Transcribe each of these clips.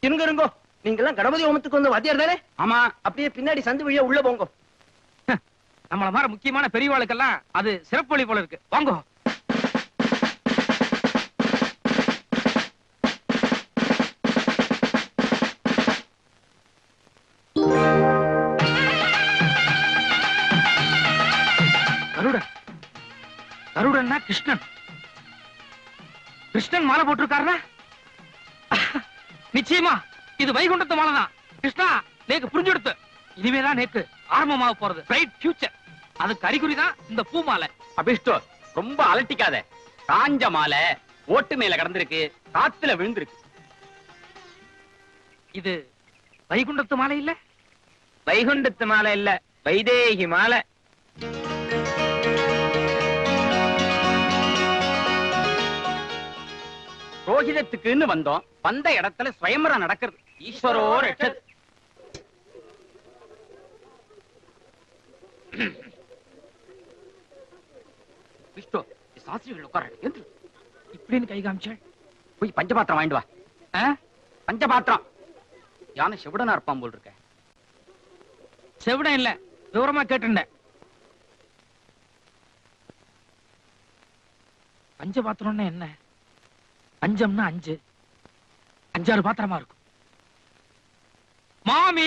இருங்க இருங்கோ நீங்க எல்லாம் கணபதி ஹோமத்துக்கு வந்த வாத்தியார் தானே? ஆமா. அப்படியே பின்னாடி சந்து வழியா உள்ள போங்க. நம்மள மாதிரி முக்கியமான பெரியவாளுக்கெல்லாம் அது சிறப்பு வழி போல இருக்கு. வாங்கோ. கருடன். கருடன்னா கிருஷ்ணன். கிருஷ்ணன் மாலை போட்டிருக்காருனா நிச்சயமா இது வைகுண்டத்து மாலை தான் கிருஷ்ணா நேக்கு புரிஞ்செடுத்து. இனிமேதான் நேக்கு ஆரம்பமாக போறது. பிரைட் ஃபியூச்சர் அதுக்கு அறிகுறி தான் இந்த பூ மாலை அபிஷ்டு ரொம்ப அலட்டிக்காத. காஞ்ச மாலை ஓட்டு மேல கடந்திருக்கு காத்துல விழுந்திருக்கு. இது வைகுண்டத்து மாலை இல்ல? வைகுண்டத்து மாலை இல்ல வைதேகி மாலை. ரோஹிதத்துக்குன்னு வந்தோம். வந்த இடத்துல சுயம்பரம் நடக்கிறது. ஈஸ்வரோ ரட்சத் விஷ்ணு சாஸ்திரிகள் உட்கார. என்று இப்படின்னு கை காமிச்சாள். போய் பஞ்சபாத்திரம் வாங்கிட்டு வா? பஞ்சபாத்திரம். யானை செவிடனா இருப்பான் போல் இருக்க. செவிடம் இல்ல. விவரமா கேட்டுண்டேன் பஞ்ச பாத்திரம்னா என்ன? பஞ்சம்னா அஞ்சு. அஞ்சாறு பாத்திரமா இருக்கும். மாமி!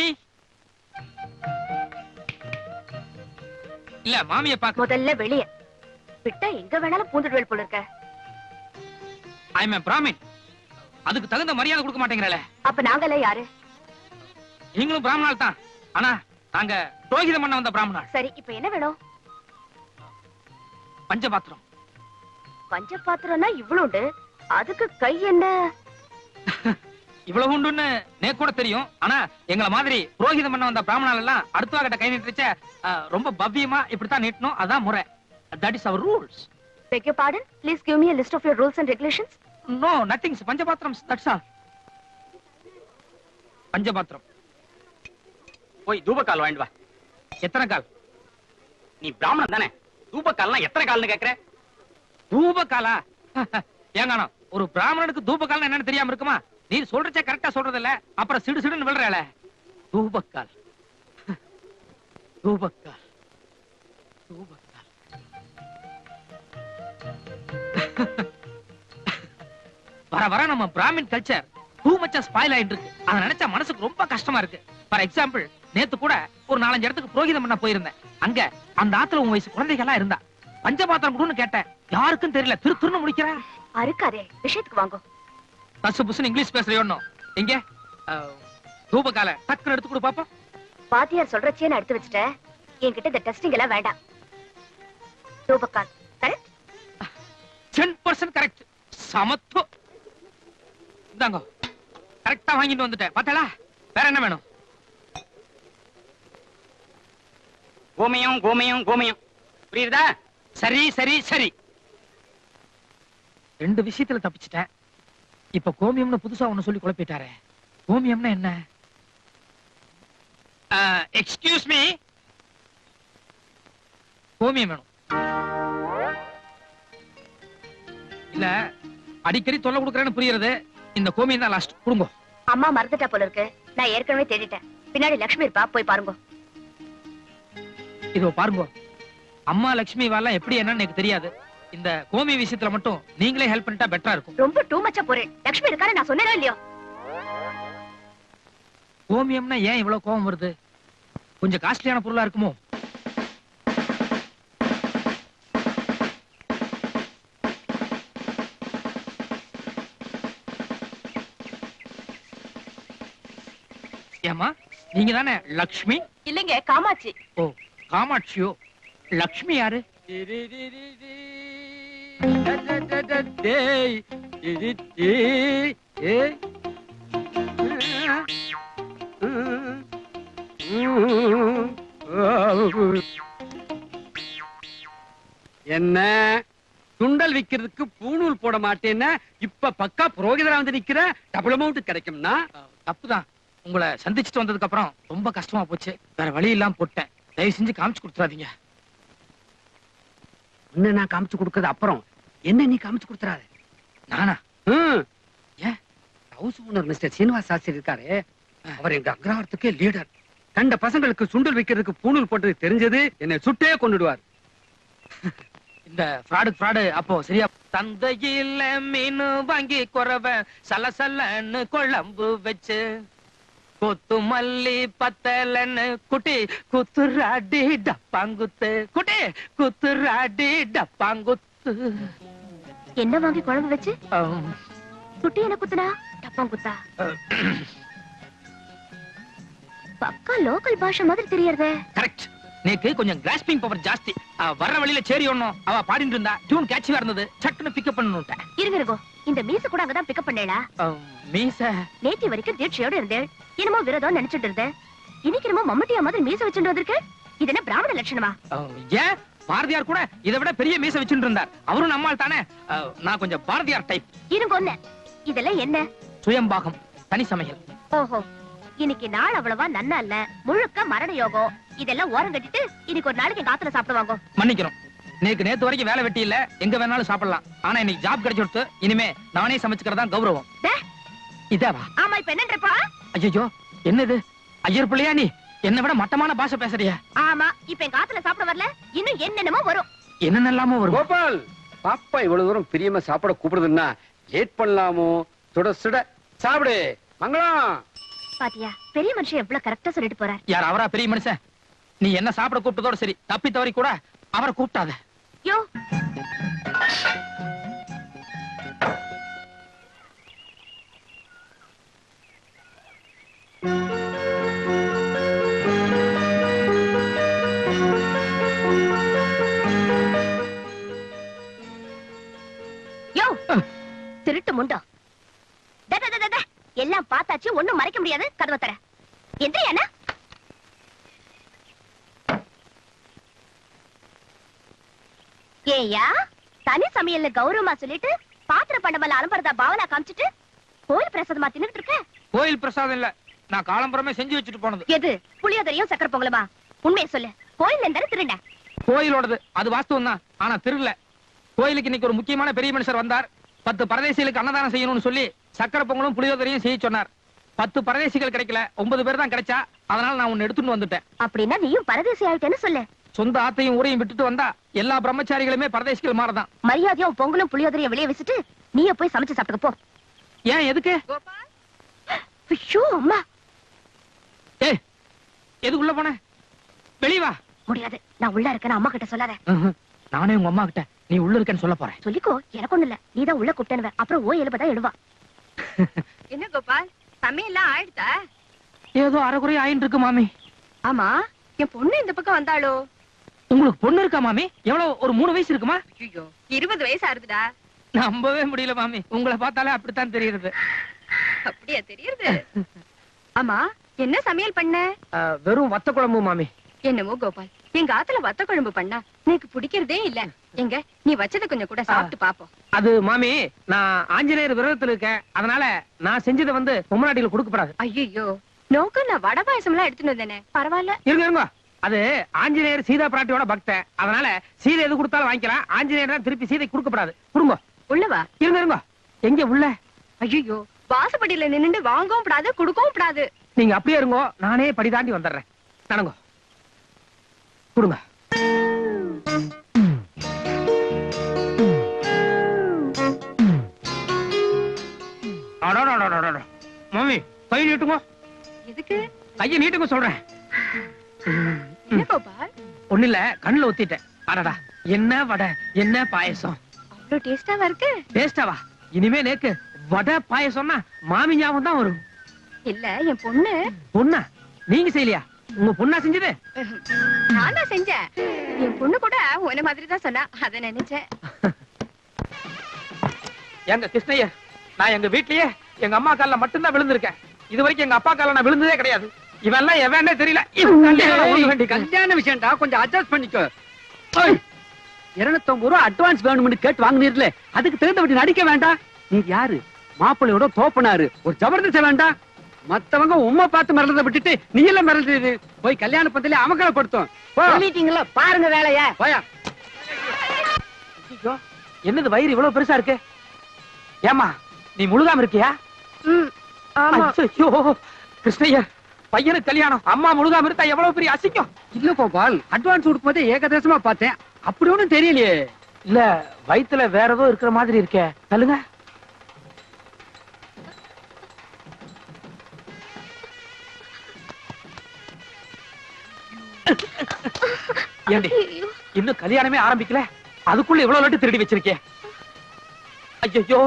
இல்ல மாமிய பாக்க முதல்ல வெளிய. விட்டா எங்க வேணாலும் பூந்துடுவேல் போல இருக்க. ஐ எம் பிராமின் அதுக்கு தகுந்த மரியாதை கொடுக்க மாட்டேங்கிறல. அப்ப நாங்கெல்லாம் யாரு? நீங்களும் பிராமணால் தான். ஆனா நாங்க புரோகிதம் பண்ண வந்த பிராமணாள் சரி இப்ப என்ன வேணும்? பஞ்ச பாத்திரம் பஞ்ச பாத்திரம்னா இவ்வளோண்டு அதுக்கு கை என்ன? இவ்வளவு உண்டுன்னு நே கூட தெரியும். ஆனா எங்களை மாதிரி புரோகிதம் பண்ண வந்த பிராமணால் எல்லாம் அடுத்த கிட்ட கை நீட்டுச்ச ரொம்ப பவ்யமா இப்படித்தான் நீட்டணும். அதான் முறை. That is our rules Beg your pardon? Please give me a list of your rules and regulations. No nothings பஞ்சபாத்திரம் that's all பஞ்சபாத்திரம் போய் தூபக்கால் வாங்கிட்டு வா. எத்தனை கால்? நீ பிராமணன் தானே? தூபக்கால்லாம் எத்தனை கால்னு கேக்குற? தூபகாலா ஏங்கானோ ஒரு பிராமணனுக்கு தூபகால் என்னன்னு தெரியாம இருக்குமா? நீ சொல்றச்ச கரெக்டா சொல்றது இல்ல அப்புறம் சிடு சிடுன்னு விழுறல. தூபக்கால் தூபக்கால் தூபக்கால் வர வர நம்ம பிராமின் கல்ச்சர் டூ மச்சா ஸ்பாயில் ஆயிட்டு இருக்கு அதை நினைச்சா மனசுக்கு ரொம்ப கஷ்டமா இருக்கு. ஃபார் எக்ஸாம்பிள் நேத்து கூட ஒரு நாலஞ்சு இடத்துக்கு புரோகிதம் பண்ண போயிருந்தேன். அங்க அந்த ஆத்துல உன் வயசு குழந்தைகள்லாம் இருந்தா. பஞ்சபாத்திரம் கொடுன்னு கேட்டேன். யாருக்கும் தெரியல. திரு திருன்னு முடிக்கிறேன். அறுக்காதே விஷயத்துக்கு வாங்கோ. பசு புசுன்னு இங்கிலீஷ் பேசுறியோன்னு எங்க தூபகால டக்குன்னு எடுத்து கொடு பாப்போம். பாத்தியார் சொல்றச்சே நான் எடுத்து வச்சுட்டேன். என்கிட்ட இந்த டெஸ்டிங் எல்லாம் வேண்டாம். ரூபக்கால் கரெக்ட் டென் பர்சன்ட் கரெக்ட் சமத்துவம். இந்தாங்க. கரெக்டா வாங்கிட்டு வந்துட்டேன். பாத்தாளா வேற என்ன வேணும்? கோமயம் கோமயம் கோமயம். புரியுதா? சரி சரி சரி. ரெண்டு விஷயத்துல தப்பிச்சிட்டேன். இப்ப கோமியம்னு புதுசா ஒண்ணு சொல்லி குழப்பிட்டாரே. கோமியம்னா என்ன? எக்ஸ்கியூஸ் மீ கோமியம் வேணும். இல்ல அடிக்கடி தொல்லை கொடுக்கறேன்னு புரியுறது. இந்த கோமியம் தான் லாஸ்ட் கொடுங்க. அம்மா மறந்துட்டா போல இருக்கு. நான் ஏற்கனவே தேடிட்டேன். பின்னாடி லக்ஷ்மி இருப்பா போய் பாருங்க. இதோ பாருங்க. அம்மா லட்சுமி வாலாம் எப்படி என்னன்னு எனக்கு தெரியாது. இந்த கோமி விஷயத்துல மட்டும் நீங்களே ஹெல்ப் பண்ணிட்டா பெட்டரா இருக்கும். ரொம்ப டூ மச்சா போறேன் லக்ஷ்மி இருக்காரு நான் சொன்னேனோ இல்லையோ? கோமியம்னா ஏன் இவ்வளவு கோவம் வருது? கொஞ்சம் காஸ்ட்லியான பொருளா இருக்குமோ? ஏமா நீங்க தானே லக்ஷ்மி? இல்லைங்க காமாட்சி. ஓ காமாட்சியோ? லக்ஷ்மி யாரு? என்ன? சுண்டல் விக்கிறதுக்கு பூணூல் போட மாட்டேன்னா இப்ப பக்கா புரோகிதரா வந்து நிக்கிற? டபுள் அமௌண்ட் கிடைக்கும்னா? தப்புதான். உங்களை சந்திச்சுட்டு வந்ததுக்கு அப்புறம் ரொம்ப கஷ்டமா போச்சு. வேற வழி இல்லாம போட்டேன். தயவு செஞ்சு காமிச்சு கொடுத்துறாதீங்க. உன்னை நான் காமிச்சு கொடுக்கறது அப்புறம். என்ன நீ காமிச்சு கொடுத்துறாத? நானா? ம். House owner mister Srinivas Shastri இருக்காரு. அவர் எங்க அக்ரஹாரத்துக்கே லீடர் கண்ட பசங்களுக்கு சுண்டல் வைக்கிறதுக்கு பூணூல் போட்டது தெரிஞ்சது என்னை சுட்டே கொண்டுடுவார் இந்த ஃப்ராடு ஃப்ராடு அப்போ சரியா? தந்தையில மீன் வாங்கி குறவ சலசலன்னு குழம்பு வச்சு கொத்து மல்லி பத்தலன்னு குட்டி குத்துராடி டப்பாங்குத்து. குட்டி குத்துராடி டப்பாங்குத்து. என்ன வாங்கி குழம்பு வச்சு? குட்டி என்ன குத்துனா? டப்பம் குத்தா. பக்கா லோக்கல் பாஷை மாதிரி தெரியறதே. கரெக்ட். நேக்கு கொஞ்சம் கிராஸ்பிங் பவர் ஜாஸ்தி. வர்ற வழியில சேரி ஒண்ணும் அவ பாடிட்டு இருந்தா டியூன் கேட்சியா இருந்தது. சட்டுன்னு பிக்கப் பண்ணணுட்டேன் இருங்க இந்த மீச கூட அங்கதான் பிக்கப் பண்ணேளா? மீச. நேத்தி வரைக்கும் தீட்சையோட இருந்தேன் என்னமோ விரதம் நினைச்சிட்டு இருந்தேன். இன்னைக்கு என்னமோ மம்மட்டியா மாதிரி மீச வச்சுட்டு வந்திருக்கு இது என்ன பிராமண லட்சணமா? ஏன்? பாரதியார் கூட இதை விட பெரிய மீச வச்சுட்டு இருந்தார். அவரும் நம்மால் தானே நான் கொஞ்சம் பாரதியார் டைப் இருங்க ஒண்ணு. இதெல்லாம் என்ன? சுயம்பாகம் தனி சமையல். ஓஹோ. இன்னைக்கு நாள் அவ்வளவா நன்னா இல்ல. முழுக்க மரண யோகம். இதெல்லாம் ஓரம் கட்டிட்டு இன்னைக்கு ஒரு நாளைக்கு எங்க ஆத்துல சாப்பிடுவாங்க மன்னிக்கிறோம் நேக்கு நேத்து வரைக்கும் வேலை வெட்டி இல்ல. எங்க வேணாலும் சாப்பிடலாம். ஆனா இன்னைக்கு ஜாப் கிடைச்சு கொடுத்து இனிமே நானே சமைச்சுக்கிறதா கௌரவம். இதாவா? ஆமா இப்ப என்னன்றப்பா ஐயோ என்னது? ஐயர் பிள்ளையா நீ? என்னை விட மட்டமான பாஷை பேசுறிய. ஆமா இப்ப எங்க ஆத்துல சாப்பிட வரல? என்னென்னமோ வரும். என்னென்னலாமோ வரும். கோபால் பாப்பா இவ்வளவு தூரம் பிரியமா சாப்பிட கூப்பிடுதுன்னா லேட் பண்ணலாமோ? சுட சுட சாப்பிடு. மங்களம் பாத்தியா பெரிய மனுஷன் எவ்வளவு கரெக்டா சொல்லிட்டு போறார். யார் அவரா பெரிய மனுஷன்? நீ என்ன சாப்பிட கூப்பிட்டதோட சரி தப்பி தவறி கூட அவரை கூப்பிட்டாத. யோ யோ. ஒண்ணும் மறைக்க முடியாது. கதவை தர. எந்திரியானா ஏயா தனி சமையல்ல கௌரவமா சொல்லிட்டு பாத்திர பண்டமல்ல அலம்பரதா பாவனா காமிச்சிட்டு கோயில் பிரசாதமா தின்னுட்டு இருக்க? கோயில் பிரசாதம் இல்ல. நான் காலம்பரமே செஞ்சு வச்சுட்டு போனது. எது? புளியோதரையும் சக்கர பொங்கலுமா? உண்மையை சொல்லு. கோயில்ல இருந்தாலும் திருண்ட கோயிலோடது. அது வாஸ்தவம் தான் ஆனா திருடல. கோயிலுக்கு இன்னைக்கு ஒரு முக்கியமான பெரிய மனுஷர் வந்தார். பத்து பரதேசிகளுக்கு அன்னதானம் செய்யணும்னு சொல்லி சக்கரை பொங்கலும் புளியோதரையும் செய்ய சொன்னார். பத்து பரதேசிகள் கிடைக்கல ஒன்பது பேர் தான் கிடைச்சா அதனால நான் உன்னை எடுத்துட்டு வந்துட்டேன். அப்படின்னா நீயும் பரதேசி ஆயிட்டேன்னு சொல்லு. சொந்த ஆத்தையும் ஊரையும் விட்டுட்டு வந்தா எல்லா பிரம்மச்சாரிகளுமே பரதேசிகள் மாறதான். மரியாதையும் பொங்கலும் புளியோதரையும் வெளியே வச்சுட்டு நீயே போய் சமைச்சு சாப்பிட்டுக்க போ. ஏன் எதுக்கு? ஐயோ அம்மா. ஏய் எதுக்குள்ள போன? வெளிய வா. முடியாது. நான் உள்ள இருக்கேன்னு அம்மா கிட்ட சொல்லாத. நானே உங்க அம்மா கிட்ட நீ உள்ள இருக்கேன்னு சொல்ல போறேன். சொல்லிக்கோ எனக்கு ஒண்ணு இல்ல. நீதான் உள்ள கூப்பிட்டேனுவ அப்புறம் ஓ எழுபதா எழுவா. என்ன கோபால்? சமையல்லாம் ஆயிடுதா ஏதோ அரைக்குறை ஆயின்னு இருக்கு மாமி. ஆமா? என் பொண்ணு இந்த பக்கம் வந்தாளோ? உங்களுக்கு பொண்ணு இருக்கா மாமி? எவ்வளவு ஒரு மூணு வயசு இருக்குமா? ஐயோ இருபது வயசு ஆறுதுடா நம்பவே முடியல மாமி. உங்களை பார்த்தாலே அப்படித்தான் தெரியுது. அப்படியா தெரியுது? ஆமா என்ன சமையல் பண்ண? வெறும் வத்த குழம்பு மாமி. என்னமோ கோபால் எங்க ஆத்துல வத்த குழம்பு பண்ணா எனக்கு பிடிக்கிறதே இல்ல. எங்க நீ வச்சத கொஞ்சம் கூட சாப்பிட்டு பாப்போம். அது மாமி நான் ஆஞ்சநேயர் விரதத்துல இருக்கேன். அதனால நான் செஞ்சதை வந்து பொம்மநாட்டில கொடுக்கப்படாது. ஐயோ நோக்கம் நான் வடை பாயசம் எல்லாம் எடுத்துட்டு வந்தேனே. பரவாயில்ல. இருங்க இருங்க. அது ஆஞ்சநேயர் சீதா பிராட்டியோட பக்தன். அதனால சீதை எது கொடுத்தாலும் வாங்கிக்கலாம். ஆஞ்சநேயர் தான் திருப்பி சீதை கொடுக்கப்படாது. கொடுங்க. உள்ளவா இருங்க இருங்க. எங்க உள்ள? ஐயோ வாசப்படியில நின்னுட்டு வாங்கவும் கூடாது குடுக்கவும் கூடாது நீங்க அப்படியே இருங்கோ. நானே படி தாண்டி வந்துடுறேன். நடங்கோ. கொடுங்க. அடடடடடட. மாமி கை நீட்டுங்க. எதுக்கு? கையை நீட்டுங்க சொல்றேன். ஒண்ணு இல்ல கண்ணுல ஒத்திட்டேன் அடடா என்ன வடை என்ன பாயசம்? அவ்வளவு டேஸ்டாவா இருக்கு? டேஸ்டாவா இனிமே நேக்கு வடை பாயசம்னா மாமி ஞாபகம் தான் வரும். இல்ல என் பொண்ணு. பொண்ணா? நீங்க செய்யலையா? உங்க பொண்ணா செஞ்சது? நான் தான் செஞ்சேன். என் பொண்ணு கூட உன்ன மாதிரி தான் சொன்னா. அத நினைச்சேன். எங்க கிருஷ்ணய்யர் நான் எங்க வீட்லயே எங்க அம்மா கால்ல மட்டும்தான் விழுந்திருக்கேன். இது வரைக்கும் எங்க அப்பா கால்ல நான் விழுந்ததே கிடையாது. இவெல்லாம் எவனே தெரியல. கல். கல்யாண விஷயம்டா கொஞ்சம் அட்ஜஸ்ட் பண்ணிக்கோ. இருநூத்தம்பது ரூபா அட்வான்ஸ் வேணும்னு கேட்டு வாங்குனீர்ல அதுக்கு தகுந்தபடி நடிக்க வேண்டாம். நீ யாரு? மாப்பிள்ளையோட தோப்பனாரு. ஒரு ஜபர்தஸ்த வேண்டாம். மத்தவங்க உம்மை பார்த்து மிரளத விட்டுட்டு நீ எல்லாம் மிரளுது போய் கல்யாண பந்தல அமக்கலப்படுத்தும். சொல்லிட்டீங்களா? பாருங்க வேலைய. போயா. என்னது வயிறு இவ்வளவு பெருசா இருக்கு? ஏமா நீ முழுகாம இருக்கியா? கிருஷ்ணய்யா பையனுக்கு கல்யாணம். அம்மா முழுகாம இருந்தா எவ்வளவு பெரிய அசிங்கம்? இல்ல கோபால் அட்வான்ஸ் கொடுக்கும்போதே ஏகதேசமா பார்த்தேன். அப்படி ஒண்ணும் தெரியலையே. இல்ல வயித்துல வேற ஏதோ இருக்கிற மாதிரி இருக்கே. சொல்லுங்க ஏண்டி இன்னும் கல்யாணமே ஆரம்பிக்கல? அதுக்குள்ள இவ்வளவு லட்டு திருடி வச்சிருக்கே. ஐயோ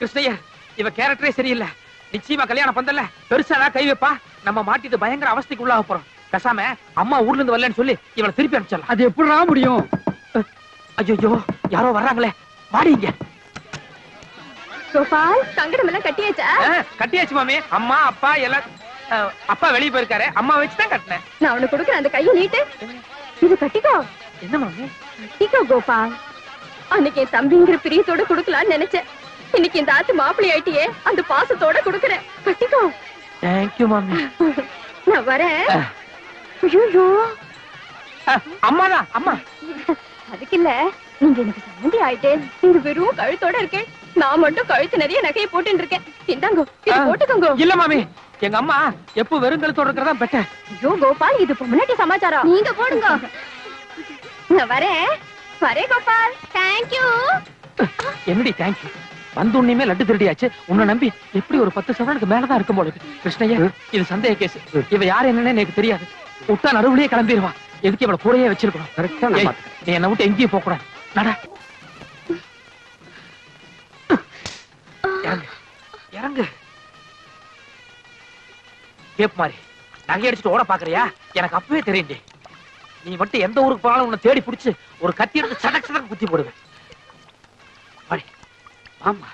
கிருஷ்ணய்யா இவ கேரக்டரே சரியில்லை. நிச்சயமா கல்யாணம் பந்தல்ல. பெருசா ஏதாவது கை வைப்பா? நம்ம மாட்டிட்டு பயங்கர அவஸ்தைக்கு உள்ளாக போறோம். பேசாம அம்மா ஊர்ல இருந்து வரலன்னு சொல்லி இவளை திருப்பி அனுப்பிச்சிடலாம். அது எப்படிடா முடியும்? ஐயோ யாரோ வர்றாங்களே. வாடிங்க கோபால் சங்கடம் எல்லாம் கட்டியாச்சா கட்டியாச்சு மாமி. அம்மா அப்பா எல்லாம் அப்பா வெளியே போயிருக்காரு. அம்மா வச்சுதான் கட்டினேன். நான் உனக்கு கொடுக்குறேன் அந்த கையை நீட்டு. இது கட்டிக்கோ. என்ன மாமி? கட்டிக்கோ கோபால். அன்னைக்கு என் தம்பிங்கிற பிரியத்தோட கொடுக்கலாம்னு நினைச்சேன். இன்னைக்கு இந்த ஆத்து மாப்பிள்ளை ஆயிட்டியே அந்த பாசத்தோட கொடுக்குறேன். கட்டிக்கோ. தேங்க்யூ மாமி. நான் வரேன். ஐயோ அம்மாதான் அம்மா. அதுக்கு இல்ல நீங்க எனக்கு சம்மந்தி ஆயிட்டே நீங்க வெறும் கழுத்தோட இருக்கேன். நான் மட்டும் கழுத்து நிறைய நகையை போட்டுட்டு இருக்கேன். இந்தாங்கோ இது. போட்டுக்கோங்க. இல்ல மாமி எங்க அம்மா எப்போ வெறுங்கலத்தோட இருக்கிறதா பெட்டர் ஐயோ கோபால் இது பொம்னாட்டி சமாச்சாரம் நீங்க போடுங்க. நான் வரேன். வரேன் கோபால். தேங்க்யூ என்னடி தேங்க்யூ வந்த உடனேயுமே லட்டு திருடியாச்சு. உன்னை நம்பி எப்படி ஒரு பத்து சவரனுக்கு மேலதான் இருக்கும் போல. கிருஷ்ணய்யா இது சந்தேக கேஸ் இவ யாரு என்னன்னு எனக்கு தெரியாது. விட்டா நடுவுலயே கிளம்பிடுவா எதுக்கு இவளை கூடயே வச்சிருக்கணும். நீ என்னை விட்டு எங்கேயும் போக கூடாது நடா. இறங்கு. இறங்கு. கேப் மாதிரி நகை அடிச்சுட்டு ஓட பாக்குறியா? எனக்கு அப்பவே தெரியும்டி நீ மட்டும் எந்த ஊருக்கு போனாலும் உன்னை தேடி புடிச்சு ஒரு கத்தி எடுத்து சடக் சடக் குத்தி போடுவேன். ஆமா